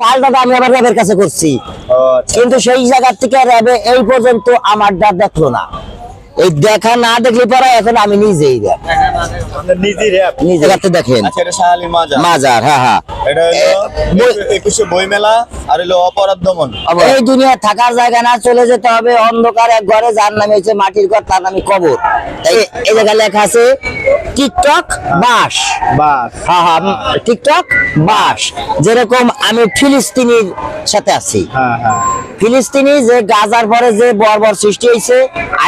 পাল্টাটা আমি আবার র্যাবের কাছে করছি। আচ্ছা। কিন্তু সেই জায়গার থেকে র্যাবে এই পর্যন্ত আমার ডাব দেখল না। এই দেখা না দেখলে পরে এখন আমি নিজেই নিজে রাতে দেখেন। আচ্ছা মাজার। হ্যাঁ হ্যাঁ। বই- একুশে বই মেলা আর হলো অপরাধ দমন এই দুনিয়া থাকার জায়গা না চলে যেতে হবে অন্ধকার এক ঘরে যার নামে হচ্ছে মাটির ঘর তার নামে কবর। এই জায়গায় লেখা আছে টিকটক বাস। বাস। হ্যাঁ হ্যাঁ টিকটক বাস। যেরকম আমি ফিলিস্তিনির সাথে আছি। হ্যাঁ হ্যাঁ। ফিলিস্তিনি যে গাজার পরে যে বর্বর সৃষ্টি হয়েছে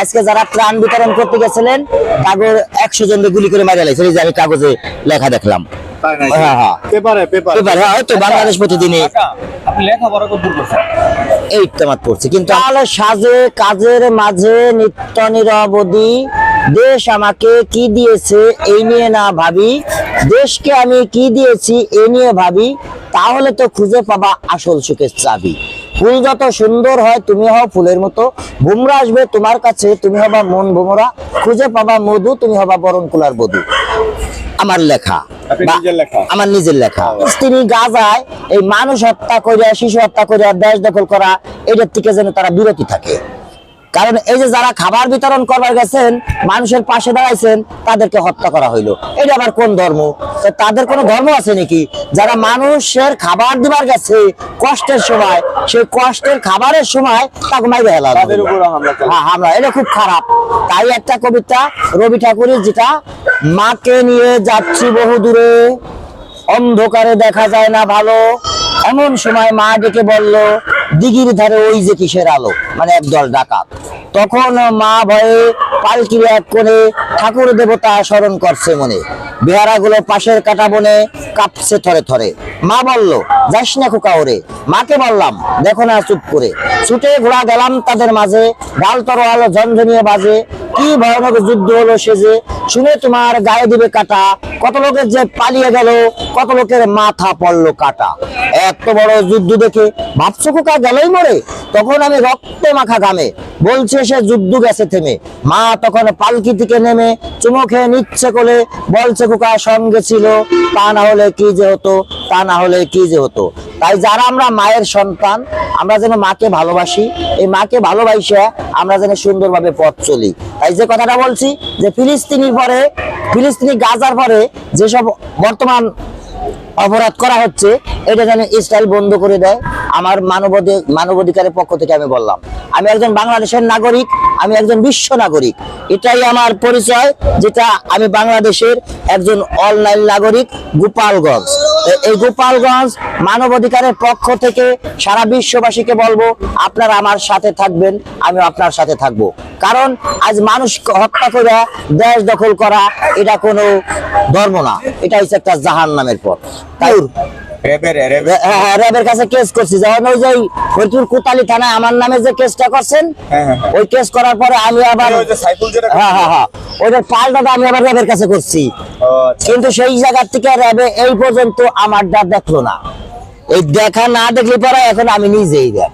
আজকে যারা ত্রাণ বিতরণ করতে গেছিলেন কাগজ একশো জনকে গুলি করে মারা লাগছে এই যে আমি কাগজে লেখা দেখলাম। তাই নাকি? হ্যাঁ, হ্যাঁ। পেপারে পেপার। পেপার হ্যাঁ হয়তো বাংলাদেশ প্রতিদিনে কাকা, আপনি লেখাপড়া কত দূর করছেন। এই তেমাত পড়ছে কিন্তু তাহলে সাজে কাজের মাঝে নিত্য নিরবধি দেশ আমাকে কি দিয়েছে এই নিয়ে না ভাবি দেশকে আমি কি দিয়েছি এই নিয়ে ভাবি তাহলে তো খুঁজে পাবা আসল সুখের চাবি। ফুল যত সুন্দর হয় তুমি হও ফুলের মতো। ভুমরা আসবে তোমার কাছে তুমি হবা মন ভুমরা খুঁজে পাবা মধু তুমি হবা বরণ কুলার বধু। আমার লেখা। আপনি নিজের লেখা? আমার নিজের লেখা। স্ত্রী গাজায় এই মানুষ হত্যা করিয়া শিশু হত্যা করিয়া দেশ দখল করা এটার থেকে যেন তারা বিরতি থাকে। কারণ এই যে যারা খাবার বিতরণ করবার গেছেন মানুষের পাশে দাঁড়াইছেন তাদেরকে হত্যা করা হইল। এটা আবার কোন ধর্ম? তাদের কোনো ধর্ম আছে নাকি? যারা মানুষের খাবার দিবার গেছে কষ্টের সময় সেই কষ্টের খাবারের সময় তাকে মাইরে হেলা। হ্যাঁ হামলা। এটা খুব খারাপ। তাই একটা কবিতা রবি ঠাকুরের যেটা মাকে নিয়ে যাচ্ছি বহু দূরে অন্ধকারে দেখা যায় না ভালো। এমন সময় মা ডেকে বলল দিঘির ধারে ওই যে কিসের আলো? মানে একদল ডাকাত। তখন মা ভয়ে পালকির এক করে ঠাকুর দেবতা স্মরণ করছে মনে। বেহারাগুলো পাশের কাটা বনে কাঁপছে থরে থরে। মা বলল, যাস না খোকা ওরে, মাকে বললাম, দেখো না চুপ করে। ছুটে ঘোড়া গেলাম তাদের মাঝে ডাল তরোয়াল, ঝনঝনিয়ে বাজে। কি ভয়ানক যুদ্ধ হলো সে যে শুনে তোমার গায়ে দিবে কাটা? কত লোকের যে পালিয়ে গেল, কত লোকের মাথা পড়ল কাটা? এত বড় যুদ্ধ দেখে ভাবছ খোকা, গেলই মরে? তখন আমি রক্ত মাখা ঘামে। বলছে সে যুদ্ধ গেছে থেমে। মা তখন পালকি থেকে নেমে চুমো খেয়ে নিচ্ছে কোলে। বলছে খোকা, সঙ্গে ছিল। তা না হলে কি যে হতো? তা না হলে কি যে হতো? তাই যারা আমরা মায়ের সন্তান, আমরা যেন মাকে ভালোবাসি, এই মাকে ভালোবাসা আমরা যেন সুন্দরভাবে পথ চলি। তাই যে কথাটা বলছি যে ফিলিস্তিনির পরে, ফিলিস্তিনি গাজার পরে যেসব বর্তমান অপরাধ করা হচ্ছে, এটা যেন ইসরায়েল বন্ধ করে দেয়, আমার মানবাধি মানবাধিকারের পক্ষ থেকে আমি বললাম। আমি একজন বাংলাদেশের নাগরিক আমি একজন বিশ্ব নাগরিক। এটাই আমার পরিচয়, যেটা আমি বাংলাদেশের একজন অনলাইন নাগরিক, গোপালগঞ্জ। এই গোপালগঞ্জ মানবাধিকারের পক্ষ থেকে সারা বিশ্ববাসীকে বলব, আপনারা আমার সাথে থাকবেন আমি আপনার সাথে থাকব। কারণ আজ মানুষ হত্যা করে দেশ দখল করা, এটা কোনো ধর্ম না। এটা হচ্ছে একটা জাহান নামের পথ। তাই র্যাপের র্যাপ রে- হ্যাঁ, হ্যাঁ, র্যাবের কাছে কেস করছি। যখন ওই যে ফরিদপুর কোতালি থানায় আমার নামে যে কেসটা করছেন হ্যাঁ, হ্যাঁ, হ্যাঁ। ওই কেস করার পরে আমি আবার ওই যে সাইফুল যেটা হ্যাঁ হ্যাঁ হ্যাঁ। ওইটার পাল্টাটা আমি আবার র্যাবের কাছে করছি। কিন্তু সেই জায়গা থেকে র্যাবে এই পর্যন্ত আমার ডা দেখল না। এই দেখা না দেখলে পরে এখন আমি নিজেই দেখ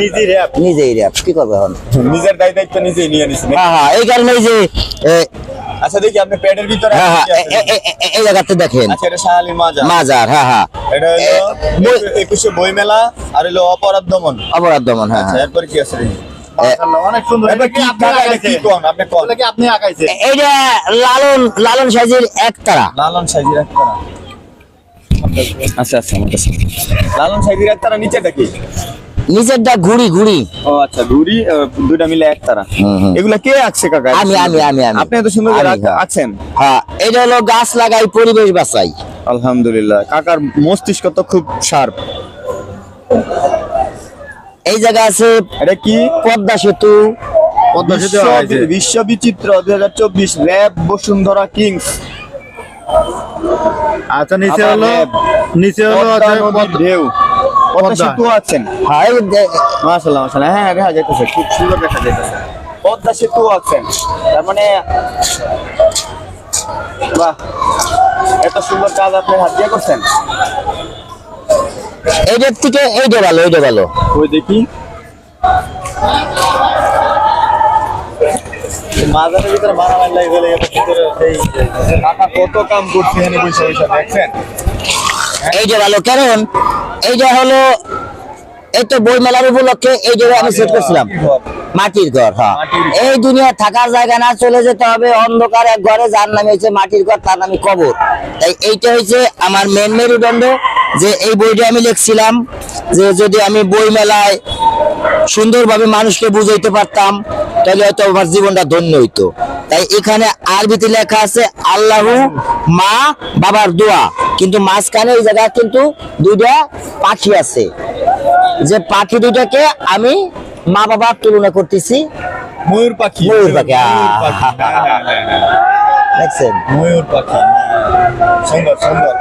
নিজেই র‍্যাপ নিজেই র্যাব কি করবে এখন? নিজের দায়িত্ব নিজেই নিয়ে নিছেন হ্যাঁ হ্যাঁ এই কারণে যে আচ্ছা দেখি আপনি প্যাডের ভিতরে হ্যাঁ হ্যাঁ এই জায়গাতে দেখেন। আচ্ছা এটা শাহালি মাজা মাজার হ্যাঁ হ্যাঁ। এটা হলো একুশে বই মেলা আর হলো অপরাধ দমন। অপরাধ দমন হ্যাঁ আচ্ছা হ্যাঁ। এরপরে কি আছে অনেক সুন্দর। কি আপনি আঁকাইছেন? এইটা লালন লালন সাজির একতারা। লালন সাইজির একতারা। আচ্ছা আচ্ছা লালন সাইজির একতারা নিচেটা কি? নিচেরটা ঘুড়ি ঘুড়ি। ও আচ্ছা ঘুরি আহ, দুইটা মিলে একতারা হুম, হুম। এগুলা কে আঁকছে কাকা? আমি, আমি, আমি, আমি। আপনি এত সুন্দর আঁক- হ্যাঁ। হ্যাঁ এটা হলো গাছ লাগাই পরিবেশ বাঁচাই আলহামদুলিল্লাহ। কাকার মস্তিষ্ক তো খুব শার্প। এই জায়গা আছে এটা কি? পদ্মা সেতু। পদ্মা সেতু বিশ্ব-। বিচিত্র দুই হাজার চব্বিশ র্যাব বসুন্ধরা কিংস। আচ্ছা নিচে হলো নিচে হলো ঢেউ। পদ্মা। পদ্মা। সেতু আছেন। হ্যাঁ এই যে- মাশাল্লাহ মাশাল্লাহ হ্যাঁ দেখা যাইতেছে খুব সুন্দর দেখা যাইতেছে। পদ্মা সেতু আছেন। তার মানে বাহ এত সুন্দর কাজ আপনি হাত দিয়ে করছেন। এইটার থেকে এইটা ভালো এইটা ভালো। ওই দেখি। মাজারের ভিতরে মারামারি লাগে এই কত কাম করছে এখানে বসে বসে দেখছেন। এইটা ভালো কারণ এইটা হলো এই তো বই মেলার উপলক্ষে এই জায়গায় আমি সেট করছিলাম। মাটির ঘর। হ্যাঁ। এই দুনিয়া থাকার জায়গা না চলে যেতে হবে অন্ধকার এক ঘরে যার নামে হচ্ছে মাটির ঘর তার নামে কবর। তাই এইটা হচ্ছে আমার মেন মেরুদণ্ড যে এই বইটা আমি লিখছিলাম যে যদি আমি বই মেলায় সুন্দরভাবে মানুষকে বুঝাইতে পারতাম তাহলে হয়তো আমার জীবনটা ধন্য হইতো। তাই এখানে আরবিতে লেখা আছে আল্লাহু মা বাবার দোয়া। কিন্তু মাঝখানে এই জায়গায় কিন্তু দুইটা পাখি আছে। যে পাখি দুইটাকে আমি মা বাবার তুলনা করতেছি। ময়ূর পাখি। ময়ূর পাখি, আহ। পাখি না, না, না, না। দেখছেন? ময়ূর পাখি সুন্দর সুন্দর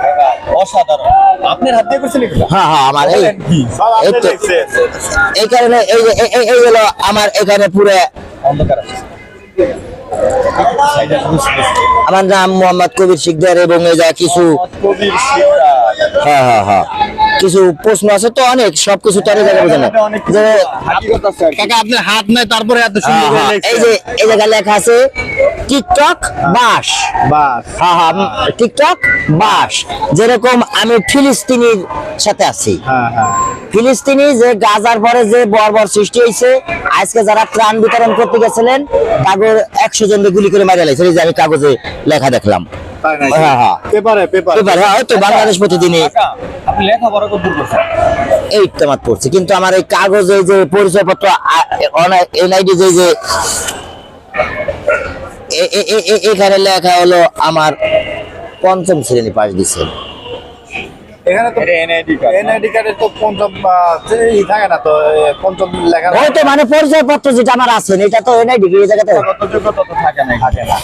অসাধারণ। আপনার হাত দিয়ে করছেন এগুলো? হ্যাঁ হ্যাঁ আমার এই কারণে এই এই- এই- এই হলো আমার এখানে পুরো অন্ধকার আছে। আমার নাম মোহাম্মদ কবির শিকদার এবং এই যা কিছু হ্যাঁ হ্যাঁ হ্যাঁ কিছু প্রশ্ন আছে তো অনেক সবকিছু তো অনেক জায়গায় যে। কাকা আপনার হাত নাই তারপরে এত হ্যাঁ, সুন্দর হ্যাঁ। এই যে এই জায়গায় লেখা আছে টিকটক বাস। বাস। হ্যাঁ হ্যাঁ টিকটক বাস। যেরকম আমি ফিলিস্তিনির সাথে আছি। ফিলিস্তিনি যে গাজার পরে যে বর্বর সৃষ্টি হয়েছে আজকে যারা ত্রাণ বিতরণ করতে গেছিলেন কাগজ একশো জনকে গুলি করে মারা লাগছে যে আমি কাগজে লেখা দেখলাম? হ্যাঁ, হ্যাঁ। পেপারে পেপারে। এবার হ্যাঁ বাংলাদেশ প্রতিদিনই করছেন? এই তেমাত পড়ছি। কিন্তু আমার এই কাগজে যে পরিচয়পত্র এনআইডি যে এখানে লেখা হলো আমার পঞ্চম শ্রেণি পাশ দিছে। এখানে তো এনআইডি কার্ড এনআইডি কার্ডে তো পঞ্চম আহ, ই থাকে না তো এ, পঞ্চম লেখা মানে পরিচয়পত্র যেটা আমার আছে এটা তো এনআইডি এই জায়গাতে? কত যোগ্যতা তো থাকে না থাকে না।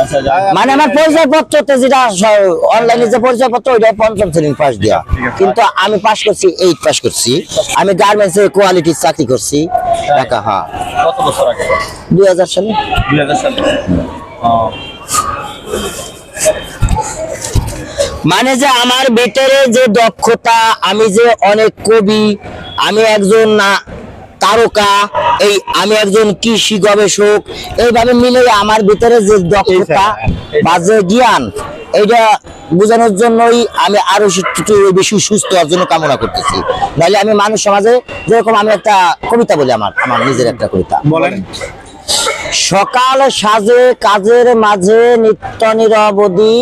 আচ্ছা। মানে আমার পরিচয়পত্রতে যেটা অনলাইনে যে পরিচয়পত্র ওইটা পঞ্চম শ্রেণি পাস দেওয়া কিন্তু আমি পাস করছি এইট পাস করছি। আমি গার্মেন্টসে কোয়ালিটির চাকরি করছি। ঢাকা হ্যাঁ। কত বছর আগে? দুই হাজার সালে। দুই হাজার সালে। মানে যে আমার ভিতরে যে দক্ষতা আমি যে অনেক কবি আমি একজন না তারকা এই আমি একজন কৃষি গবেষক এইভাবে মিলে আমার ভিতরে যে দক্ষতা বা যে জ্ঞান এইটা বোঝানোর জন্যই আমি আরও একটু বেশি সুস্থ হওয়ার জন্য কামনা করতেছি। নাহলে আমি মানুষ সমাজে যেরকম আমি একটা কবিতা বলি আমার আমার নিজের একটা কবিতা। বলেন। সকাল সাজে, কাজের মাঝে নিত্য নিরবধি।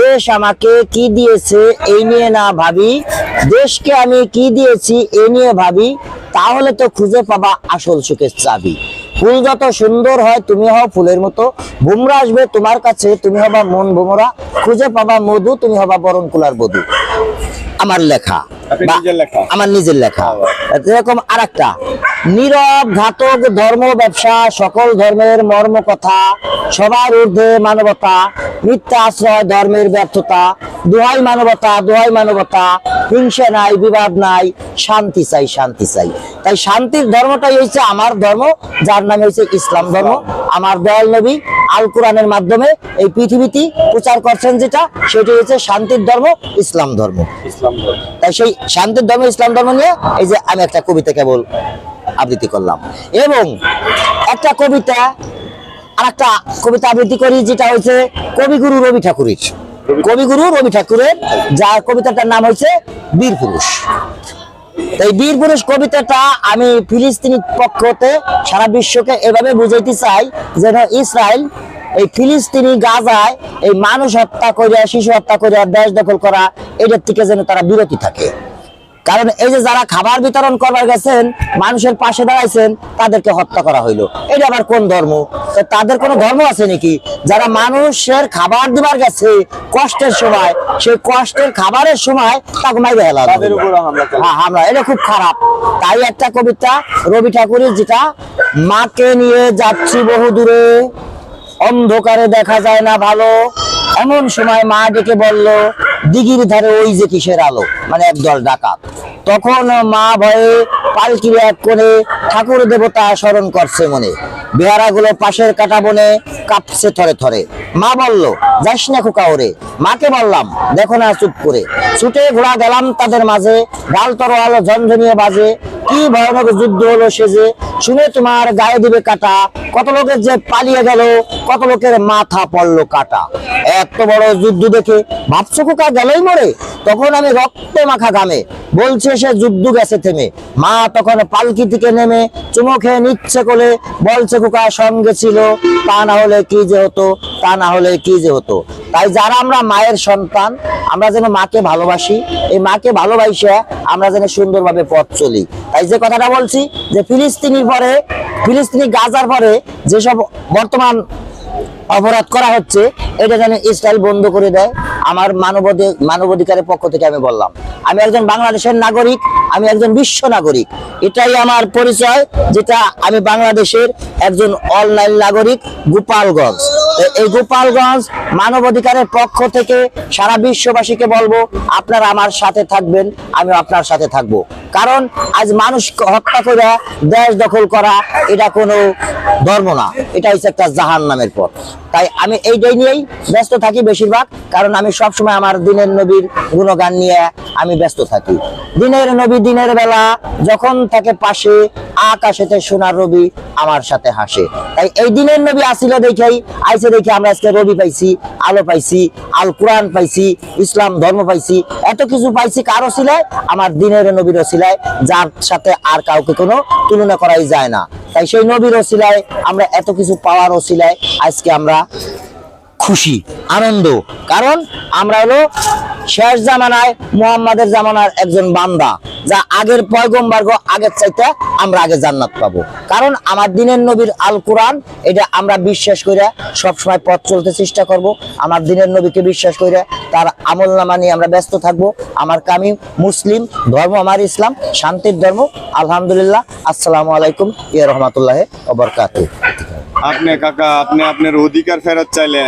দেশ আমাকে কি দিয়েছে এই নিয়ে না ভাবি। দেশকে আমি কি দিয়েছি এই নিয়ে ভাবি। তাহলে তো খুঁজে পাবা আসল সুখের চাবি। ফুল যত সুন্দর হয় তুমি হও ফুলের মতো। বুমরা আসবে তোমার কাছে, তুমি হবা মন বুমরা। খুঁজে পাবা মধু, তুমি হবা বরণ কুলার বধু। আমার লেখা? আমার নিজের লেখা। এরকম আর একটা নীরব ঘাতক ধর্ম ব্যবসা সকল ধর্মের মর্ম কথা সবার ঊর্ধ্বে মানবতা মিথ্যা আশ্রয় ধর্মের ব্যর্থতা দোহাই মানবতা দোহাই মানবতা হিংসা নাই বিবাদ নাই শান্তি চাই শান্তি চাই। তাই শান্তির ধর্মটাই হচ্ছে আমার ধর্ম যার নাম হচ্ছে ইসলাম ধর্ম। আমার দয়াল নবী আল কোরআনের মাধ্যমে এই পৃথিবীতে প্রচার করছেন যেটা সেটা হচ্ছে শান্তির ধর্ম ইসলাম ধর্ম। ইসলাম ধর্ম। তাই সেই শান্তির ধর্ম ইসলাম ধর্ম নিয়ে এই যে আমি একটা কবিতা কেবল আবৃত্তি করলাম। এবং একটা কবিতা আর একটা কবিতা আবৃত্তি করি যেটা হচ্ছে কবিগুরু রবি ঠাকুরের। কবিগুরু রবি ঠাকুরের যার কবিতাটার নাম হচ্ছে বীর পুরুষ। এই বীর পুরুষ কবিতাটা আমি ফিলিস্তিনি পক্ষতে সারা বিশ্বকে এভাবে বুঝাইতে চাই যেন ইসরায়েল, এই ফিলিস্তিনি গাজায় এই মানুষ হত্যা করিয়া, শিশু হত্যা করিয়া দেশ দখল করা এটার থেকে যেন তারা বিরতি থাকে। কারণ এই যে যারা খাবার বিতরণ করবার গেছেন মানুষের পাশে দাঁড়াইছেন তাদেরকে হত্যা করা হইল। এটা আবার কোন ধর্ম? তাদের কোনো ধর্ম আছে নাকি? যারা মানুষের খাবার দিবার গেছে কষ্টের সময় সেই কষ্টের খাবারের সময় তাকে মাইরে হেলা। হ্যাঁ হামলা। এটা খুব খারাপ। তাই একটা কবিতা রবি ঠাকুরের যেটা মাকে নিয়ে যাচ্ছি বহু দূরে অন্ধকারে দেখা যায় না ভালো। এমন সময় মা ডেকে বলল দিঘির ধারে ওই যে কিসের আলো? মানে একদল ডাকাত। তখন মা ভয়ে পালকির এক করে ঠাকুর দেবতা স্মরণ করছে মনে। বেহারাগুলো পাশের কাটা বনে কাঁপছে থরে থরে। মা বলল, যাস না খোকা ওরে, মাকে বললাম, দেখো না চুপ করে। ছুটে ঘোড়া গেলাম তাদের মাঝে, ডাল তরোয়াল ঝনঝনিয়ে বাজে। কি ভয়ানক যুদ্ধ হলো সে যে শুনে তোমার গায়ে দিবে কাটা? কত লোকের যে পালিয়ে গেল, কত লোকের মাথা পড়ল কাটা? এত বড় যুদ্ধ দেখে ভাবছ খোকা, গেলই মরে? তখন আমি রক্ত মাখা গামে বলছে সে যুদ্ধ গেছে থেমে। মা তখন পালকি থেকে নেমে চুমো খেয়ে নিচ্ছে কোলে। বলছে খোকা, সঙ্গে ছিল। তা না হলে কি যে হতো? তা না হলে কি যে হতো? তাই যারা আমরা মায়ের সন্তান, আমরা যেন মাকে ভালোবাসি, এই মাকে ভালোবাসে আমরা যেন সুন্দরভাবে পথ চলি। তাই যে কথাটা বলছি যে ফিলিস্তিনির পরে, ফিলিস্তিনি গাজার পরে যেসব বর্তমান অপরাধ করা হচ্ছে, এটা যেন ইসরায়েল বন্ধ করে দেয়, আমার মানবাধি মানবাধিকারের পক্ষ থেকে আমি বললাম। আমি একজন বাংলাদেশের নাগরিক, আমি একজন বিশ্ব নাগরিক। এটাই আমার পরিচয়, যেটা আমি বাংলাদেশের একজন অনলাইন নাগরিক, গোপালগঞ্জ। এই গোপালগঞ্জ মানবাধিকারের পক্ষ থেকে সারা বিশ্ববাসীকে বলব, আপনারা আমার সাথে থাকবেন আমি আপনার সাথে থাকব। কারণ আজ মানুষ হত্যা করে দেশ দখল করা, এটা কোনো ধর্ম না। এটা হচ্ছে একটা জাহান নামের পথ। তাই আমি এইটাই নিয়েই ব্যস্ত থাকি বেশিরভাগ, কারণ আমি সবসময় আমার দিনের নবীর গুণগান নিয়ে আমি ব্যস্ত থাকি। দিনের নবী দিনের বেলা যখন থাকে পাশে আকাশেতে সোনার রবি আমার সাথে হাসে। তাই এই দিনের নবী আসিল দেখেই, আইসে দেখে আমরা আজকে রবি পাইছি, আলো পাইছি, আল কোরআন পাইছি, ইসলাম ধর্ম পাইছি, এত কিছু পাইছি কারও সিলায়, আমার দিনের নবীর সিলায়, যার সাথে আর কাউকে কোনো তুলনা করাই যায় না। তাই সেই নবীর ওসিলায় আমরা এত কিছু পাওয়ার ওসিলায় আজকে আমরা খুশি, আনন্দ। কারণ আমরা হলো শেষ জামানায় মোহাম্মদের জামানার একজন বান্দা, যা আগের পয়গম্বর্গ আগের চাইতে আমরা আগে জান্নাত পাবো। কারণ আমার দিনের নবীর আল কোরআন, এটা আমরা বিশ্বাস করে সবসময় পথ চলতে চেষ্টা করব। আমার দিনের নবীকে বিশ্বাস করে তার আমল নামা নিয়ে আমরা ব্যস্ত থাকব। আমার কামি মুসলিম, ধর্ম আমার ইসলাম, শান্তির ধর্ম। আলহামদুলিল্লাহ, আসসালামু আলাইকুম, ইয়া রহমতুল্লাহ ওবরকাতুহ আপনি কাকা, আপনি আপনার অধিকার ফেরত চাইলেন।